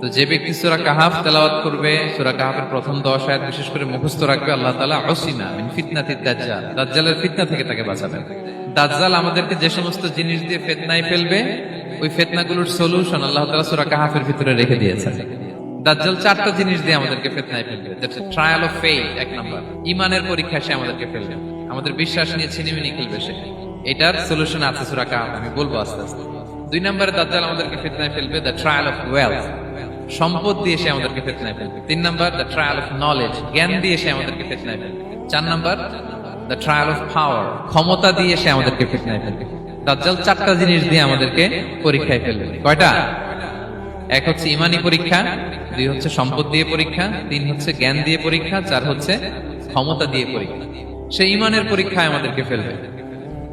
তো যে ব্যক্তি সুরা কাহাফ তেলাওয়াত করবে, সুরা কাহাফের প্রথম দশ আয়াত বিশেষ করে মুখস্থ রাখবে, আল্লাহ তাআলা অসিনা মিন ফিতনাতি দাজ্জাল। দাজ্জালের ফিতনা থেকে তাকে বাঁচাবেন। দাজ্জাল আমাদেরকে যে সমস্ত জিনিস দিয়ে ফিতনায় ফেলবে, ওই ফিতনাগুলোর সলিউশন আল্লাহ তাআলা সূরা কাহাফের ভিতরে রেখে দিয়েছেন। দাজ্জাল চারটা জিনিস দিয়ে আমাদেরকে ফিতনায় ফেলবে। ট্রায়াল অফ ফেইথ এক নাম্বার। ইমানের পরীক্ষা সে আমাদেরকে ফেলবে। আমাদের বিশ্বাস নিয়ে ছিনিমিনি খেলবে সে। এটার সলিউশন আছে সূরা কাহাফ, আমি বলব আস্তে আস্তে। দুই নম্বরে দাজ্জাল আমাদেরকে ফিতনায় ফেলবে দ্য ট্রায়াল অফ ওয়েলথ সম্পদ দিয়ে সে আমাদেরকে ফেতনায় ফেলবে। তিন number the trial of knowledge জ্ঞান দিয়ে সে আমাদেরকে ফেতনায় ফেলবে। চার number the trial of power ক্ষমতা দিয়ে সে আমাদেরকে ফেতনায় ফেলবে। দাজ্জাল চারটা জিনিস দিয়ে আমাদেরকে পরীক্ষায় ফেলবে। কয়টা? এক হচ্ছে ইমানি পরীক্ষা, দুই হচ্ছে সম্পদ দিয়ে পরীক্ষা, তিন হচ্ছে জ্ঞান দিয়ে পরীক্ষা, চার হচ্ছে ক্ষমতা দিয়ে পরীক্ষা। সে ইমানের পরীক্ষায় আমাদেরকে ফেলবে।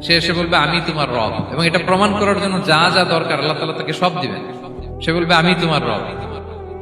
সে এসে বলবে, আমি তোমার রব। এবং এটা প্রমাণ করার জন্য যা যা দরকার আল্লাহ তালা তাকে সব দিবেন। সে বলবে, আমি তোমার রব।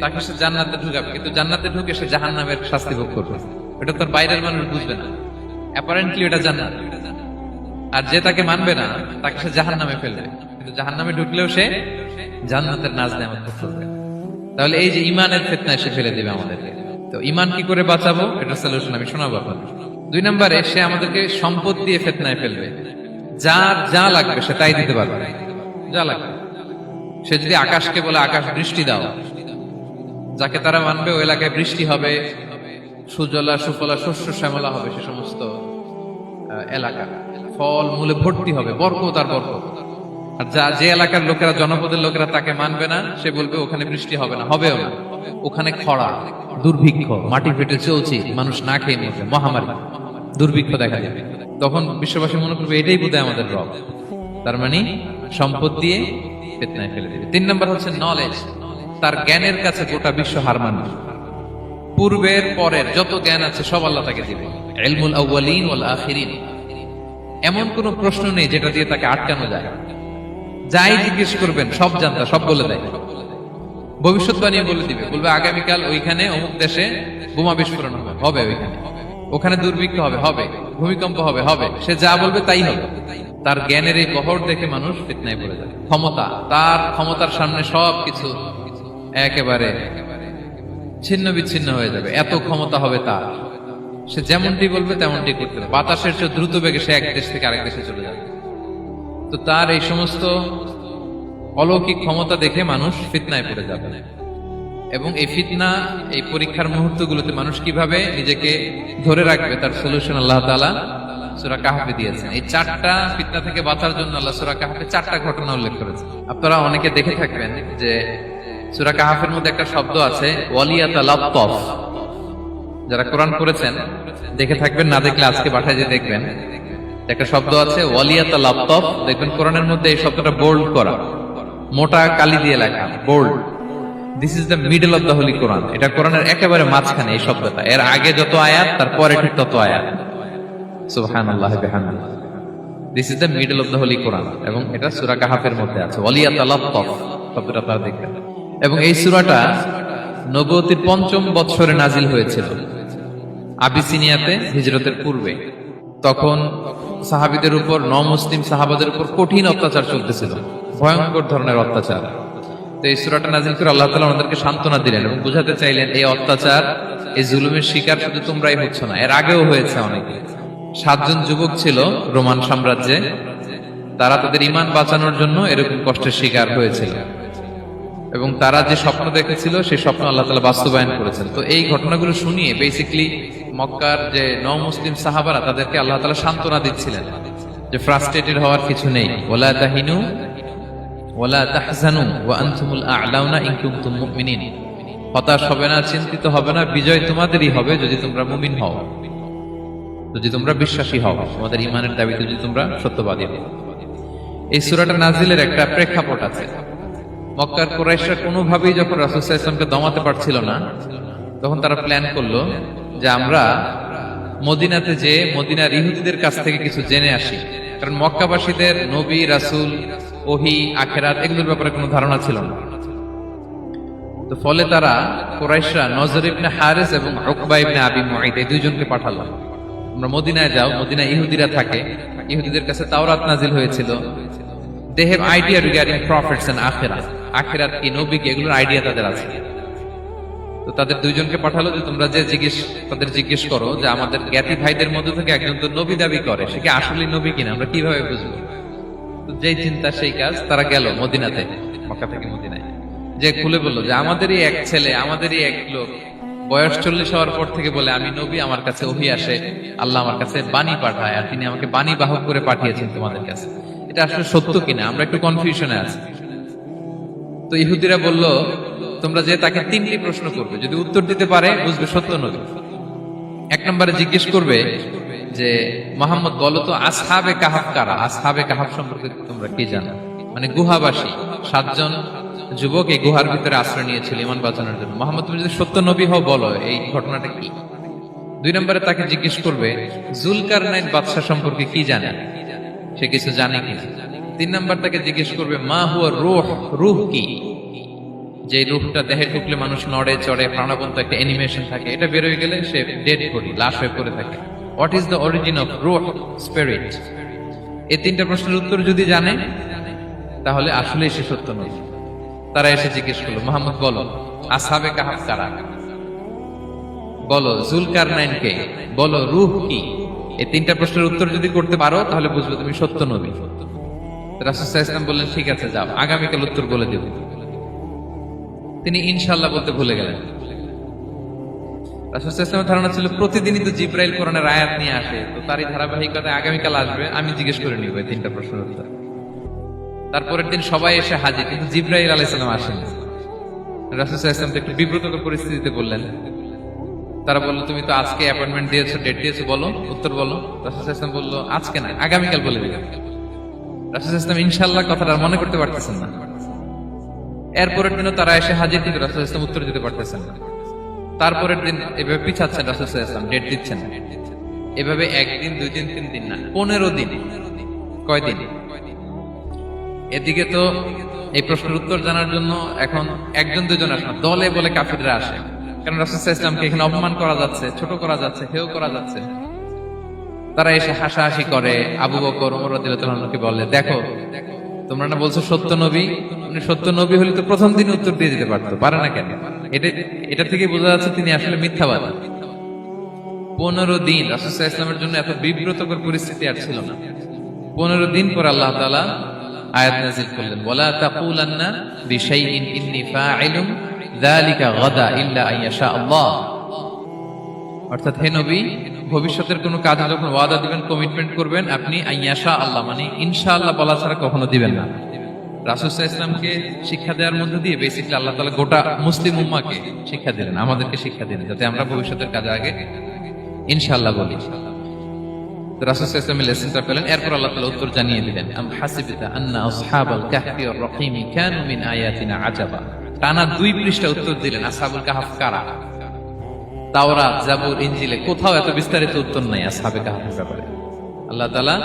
তাকে সে জান্নাতে ঢুকাবে? কিন্তু জান্নাতে ঢুকে সে জাহান্নামের শাস্তি ভোগ করবে। এটা তার বাইরের মানুষ বুঝবে না। অ্যাপারেন্টলি এটা জান্নাত। আর যে তাকে মানবে না, তাকে সে জাহান নামে ফেলবে। কিন্তু জাহান নামে ঢুকলেও সে জান্নাতের নাজ নেমত করবে তাহলে এই যে ইমানের ফেতনায় সে ফেলে দেবে আমাদেরকে। তো ইমান কি করে বাঁচাবো? এটা সলিউশন আমি শোনাবো আপনাদের। দুই নম্বরে, সে আমাদেরকে সম্পদ দিয়ে ফেতনায় ফেলবে। যার যা লাগবে সে তাই দিতে পারবে। যা লাগবে। সে যদি আকাশকে বলে, আকাশ, বৃষ্টি দাও। যাকে তারা মানবে ওই এলাকায় বৃষ্টি হবে, সুজলা, সুফলা, শস্য, শ্যামলা হবে সে সমস্ত এলাকা। ফল, মূলে ভর্তি হবে, বরকত আর বরকত। আর যা, যে এলাকার লোকেরা, জনপদের লোকেরা তাকে মানবে না, সে বলবে, ওখানে বৃষ্টি হবে না, হবেও না। ওখানে খরা, দুর্ভিক্ষ, মাটি ফেটে চলছে, মানুষ না খেয়ে নিয়েছে, মহামারী। দুর্ভিক্ষ দেখা যাবে তখন বিশ্ববাসী মনে করবে, এটাই বোধহয় আমাদের রব। তার মানে সম্পদ দিয়ে ফেতনায় ফেলে দেবে। তিন নম্বর হচ্ছে নলেজ তার জ্ঞানের কাছে গোটা বিশ্ব হার মানবে পূর্বের পরের যত জ্ঞান আছে, সব আল্লাহ তাকে দিবে। এলমুল আউ্বালিন এমন কোন প্রশ্ন নেই যেটা দিয়ে তাকে আটকানো যায়। যাই জিজ্ঞেস করবেন, সব জানতা, সব বলে দেয়। ভবিষ্যৎবাণী বলে দিবে। বলবে, আগামীকাল ওইখানে অমুক দেশে বোমা বিস্ফোরণ হবে। হবে ওইখানে। ওখানে দুর্ভিক্ষ হবে হবে। ভূমিকম্প হবে হবে। সে যা বলবে তাই হবে। তার জ্ঞানের এই বহর দেখে মানুষ ফিতনায় পড়ে যায়। ক্ষমতা, তার ক্ষমতার সামনে সব কিছু একেবারে ছিন্ন বিচ্ছিন্ন হয়ে যাবে। এত ক্ষমতা হবে তার। সে যেমনটি বলবে তেমনটি করতে বাতাসের চেয়ে দ্রুত বেগে সে এক দেশ থেকে আরেক দেশে চলে যাবে। তো তার এই সমস্ত অলৌকিক ক্ষমতা দেখে মানুষ ফিতনায় পড়ে যাবে। এবং এই ফিতনা, এই পরীক্ষার মুহূর্তগুলোতে মানুষ কীভাবে নিজেকে ধরে রাখবে তার সলিউশন আল্লাহ তাআলা সূরা কাহাফে দিয়েছেন। এই চারটা ফিতনা থেকে বাঁচার জন্য আল্লাহ সূরা কাহাফে চারটা ঘটনা উল্লেখ করেছেন। আপনারা অনেকে দেখে থাকবেন যে সূরা কাহাফের মধ্যে একটা শব্দ আছে যারা কোরআন করেছেন দেখে থাকবেন, না দেখলে আজকে পাঠায় যে দেখবেন। একটা শব্দ আছে ওয়ালিয়াতা লাপটপ দেখবেন কোরআনের মধ্যে এই শব্দটা বোল্ড করা। মোটা কালি দিয়ে লেখা bold this is the middle of the holy Quran এটা কোরআনের একেবারে মাঝখানে এই শব্দটা। এর আগে যত আয়াত তারপরে ঠিক তত আয়াত। সুবহানাল্লাহ বিহামদিহি this is the middle of the holy Quran এবং এটা সূরা কাহাফের মধ্যে আছে ওয়ালিয়াতা লাপটপ শব্দটা আপনারা দেখবেন। এবং এই সুরাটা নবতির পঞ্চম বৎসরে নাজিল হয়েছিল, আবিসিনিয়াতে হিজরতের পূর্বে। তখন সাহাবিদের উপর ন মুসলিম সাহাবাদের উপর কঠিন অত্যাচার চলতেছিল, ভয়ঙ্কর ধরনের অত্যাচার। তো এই সুরাটা নাজিল করে আল্লাহ তালা আমাদেরকে সান্ত্বনা দিলেন এবং বুঝাতে চাইলেন, এই অত্যাচার, এই জুলুমের শিকার শুধু তোমরাই হচ্ছ না, এর আগেও হয়েছে অনেকে। সাতজন যুবক ছিল রোমান সাম্রাজ্যে, তারা তাদের ইমান বাঁচানোর জন্য এরকম কষ্টের শিকার হয়েছিল। এবং তারা যে স্বপ্ন দেখেছিল, সেই স্বপ্ন আল্লাহ তালা বাস্তবায়ন করেছেন। তো এই ঘটনাগুলো শুনিয়ে বেসিকলি মক্কার যে ন মুসলিম সাহাবারা, তাদেরকে আল্লাহ তালা সান্ত্বনা দিচ্ছিলেন যে ফ্রাস্ট্রেটেড হওয়ার কিছু নেই। ওলা তাহিনু ওয়া আনতুমুল আ'লাউনা হতাশ হবে না, চিন্তিত হবে না, বিজয় তোমাদেরই হবে যদি তোমরা মুমিন হও। যদি তোমরা বিশ্বাসী হও, তোমাদের ইমানের দাবিতে যদি তোমরা সত্যবাদী হও। এই সূরাটা নাজিলের একটা প্রেক্ষাপট আছে। মক্কার কুরাইশরা কোনোভাবেই যখন সাল্লাল্লাহু দমাতে পারছিল না, তখন তারা প্ল্যান করল যে আমরা মদিনাতে যে মদিনার ইহুদিদের কাছ থেকে কিছু জেনে আসি। কারণ মক্কাবাসীদের নবী, রাসুল, ওহি, আখেরাত এগুলোর ব্যাপারে কোনো ধারণা ছিল না। তো ফলে তারা কোরাইশরা নজর ইবনে হারিস এবং উকবা ইবনে আবি মুঈদ এই দুইজনকে পাঠালো। আমরা মদিনায় যাও, মদিনায় ইহুদিরা থাকে। ইহুদিদের কাছে তাওরাত নাজিল হয়েছিল। They have idea regarding prophets and আখিরাত আখিরাত কি নবী কি এগুলোর আইডিয়া তাদের আছে। তো তাদের দুইজনকে পাঠালো যে তোমরা যে জিজ্ঞেস তাদের জিজ্ঞেস করো যে আমাদের জ্ঞাতি ভাইদের মধ্যে থেকে একজন তো নবী দাবি করে, সে কি আসলে নবী কিনা? আমরা কীভাবে বুঝব? তো যেই চিন্তা, সেই কাজ তারা গেল মদিনাতে, মক্কা থেকে মদিনায়। যে খুলে বলল যে আমাদেরই এক ছেলে, আমাদেরই এক লোক। বয়স চল্লিশ হওয়ার পর থেকে বলে, আমি নবী, আমার কাছে ওহি আসে। আল্লাহ আমার কাছে বাণী পাঠায় আর তিনি আমাকে বাণী বাহক করে পাঠিয়েছেন তোমাদের কাছে। এটা আসলে সত্য কিনা? আমরা একটু কনফিউশনে আছি। তো ইহুদিরা বলল, তোমরা যে তাকে তিনটি প্রশ্ন করবে, যদি উত্তর দিতে পারে, বুঝবে সত্য নবী এক নম্বরে জিজ্ঞেস করবে যে, মোহাম্মদ, বলো তো আসহাবে কাহাব কারা? আসহাবে কাহাব সম্পর্কে তোমরা কি জানো? মানে গুহাবাসী, সাতজন যুবক এই গুহার ভিতরে আশ্রয় নিয়েছিল ইমান বাঁচানোর জন্য। মোহাম্মদ, তুমি যদি সত্য নবী হও, বলো, এই ঘটনাটা কি? দুই নম্বরে তাকে জিজ্ঞেস করবে জুলকার নাইন বাদশাহ সম্পর্কে কি জানে? সে কিছু জানে কি তিন নম্বর তাকে জিজ্ঞেস করবে, মা হুয়া রুহ? রুহ কি? যে রূপটা দেহে ঢুকলে মানুষ নড়ে, চড়ে, প্রাণবন্ত একটা অ্যানিমেশন থাকে। এটা বেরোয় গেলে সে ডেড করি লাশ হয়ে পড়ে থাকে। What is the origin of রুহ স্পিরিট এই তিনটা প্রশ্নের উত্তর যদি জানে, তাহলে আসলেই সে সত্য নয়। তারা এসে জিজ্ঞেস করল, মোহাম্মদ, বলো আসাবে কাহাব কারা? বলো জুলকার কে? বলো, রুহ কি? এই তিনটা প্রশ্নের উত্তর যদি করতে পারো, তাহলে বুঝবে তুমি সত্য নবী। রাসুসাহ বললেন, ঠিক আছে, যাও। আগামীকাল উত্তর বলে দেব। তিনি ইনশাল্লাহ বলতে ভুলে গেলেন। রাসুসাহ ধারণা ছিল, প্রতিদিনই তো জিব্রাইল কোরআনের আয়াত নিয়ে আসে। তো তারই ধারাবাহিকতায় আগামীকাল আসবে। আমি জিজ্ঞেস করে নিব তিনটা উত্তর। তারপরের দিন সবাই এসে হাজির, কিন্তু জিব্রাইল আলাইসালাম আসেন। রাসুসাহ ইসলাম তো একটু বিব্রতকর পরিস্থিতিতে বললেন, তারা বলল, তুমি তো আজকে অ্যাপয়েন্টমেন্ট দিয়েছ, ডেট দিয়েছ, বলো, উত্তর বলো। রাসুল ইসলাম বলল, আজকে না, আগামীকাল বলে দিবে রাসুল ইসলাম ইনশাল্লাহ কথাটা মনে করতে পারতেছেন না। এরপরের দিনও তারা এসে হাজির রাসুল ইসলাম উত্তর দিতে পারতেছেন না। তারপরের দিন এভাবে পিছাচ্ছেন রাসুল ইসলাম ডেট দিচ্ছেন এভাবে একদিন, দুই দিন, তিন দিন না, পনেরো দিন। কয়দিন এদিকে তো এই প্রশ্নের উত্তর জানার জন্য এখন একজন দুজন আসে দলে বলে কাফিররা আসে। কারণ রাসুল ইসলামকে এখানে অপমান করা যাচ্ছে, ছোট করা যাচ্ছে হেও করা যাচ্ছে। তারা এসে হাসাহাসি করে। আবু বকর ওমর রাদিয়াল্লাহুকে বলে, দেখো, তোমরা না বলছো সত্য নবী? উনি সত্য নবী হলে তো প্রথম দিন উত্তর দিয়ে দিতে পারতো। পারে না কেন? এটা এটা থেকে বোঝা যাচ্ছে তিনি আসলে মিথ্যাবাদী। পনেরো দিন রাসুসাহ ইসলামের জন্য এত বিব্রতকর পরিস্থিতি আর ছিল না। পনেরো দিন পর আল্লাহ তাআলা আয়াত নাজিল করলেন, ওয়ালা তাকুলান্না বিশাইইন ইন্নী ফাইলুম যালিকা গাদা ইল্লা আইয়াশা আল্লাহ। অর্থাৎ হে নবী ভবিষ্যতের কোনো কাজে যখন ওয়াদা দিবেন কমিটমেন্ট করবেন, আপনি আইয়াশা আল্লাহ মানে ইনশাআল্লাহ বলা ছাড়া কখনো দিবেন না। রাসুসাহ ইসলামকে শিক্ষা দেওয়ার মধ্যে দিয়ে বেসিকলি আল্লাহ তালা গোটা মুসলিম উম্মাকে শিক্ষা দিলেন, আমাদেরকে শিক্ষা দিলেন, যাতে আমরা ভবিষ্যতের কাজে আগে ইনশাআল্লাহ বলি। আল্লাহ তালা উত্তর জানিয়ে দিলেন তাওরাত, জাবুর ইঞ্জিলে কোথাও এত বিস্তারিত উত্তর নাই আসহাবে কাহাফের ব্যাপারে। আল্লাহ তাআলা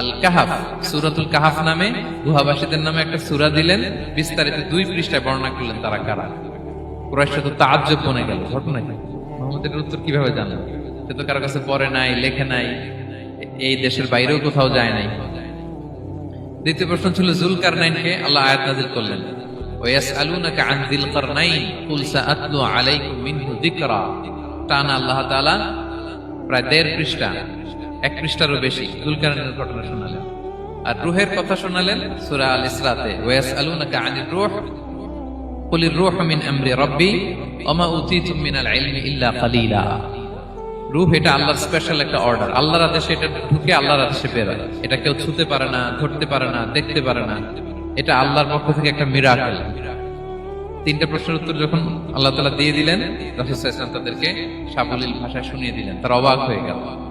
আল কাহাফ সূরাতুল কাহাফ নামে, গুহাবাসীদের নামে একটা সূরা দিলেন, বিস্তারিত দুই পৃষ্ঠায় বর্ণনা করলেন তারা কারা। কুরাইশরা তো তাজ্জব বনে গেল, ঘটনা কি? মোহাম্মদের উত্তর কীভাবে জানলো সে তো কারও কাছে পড়ে নাই, লেখে নাই, এই দেশের বাইরেও কোথাও যায় নাই। দ্বিতীয় প্রশ্ন ছিল জুলকার নাইনকে আল্লাহ আয়াত নাজিল করলেন। ويسألونك عن ذي القرنين قل سأتلو عليكم منه ذكرا টানা আল্লাহ তাআলা প্রায় দেড় পৃষ্ঠা এক পৃষ্ঠারও বেশি জুলকারনের ঘটনা শোনালেন আর রুহের কথা শোনালেন সূরা আল ইসরাতে ওয়াসআলুনাকা আনির রূহ قل الروح من امر ربي وما اوتيتم من العلم الا قليلا রূহ এটা আল্লাহর স্পেশাল একটা অর্ডার আল্লাহর আদেশে এটা ঢুকে আল্লাহর আদেশে বেরোয় এটা কেউ ছুতে পারে না ধরতে পারে না দেখতে পারে না এটা আল্লাহর পক্ষ থেকে একটা মিরাকল তিনটা প্রশ্নের উত্তর যখন আল্লাহ তালা দিয়ে দিলেন, রাসূল ইসলাম তাদেরকে সাবলীল ভাষায় শুনিয়ে দিলেন। তারা অবাক হয়ে গেল।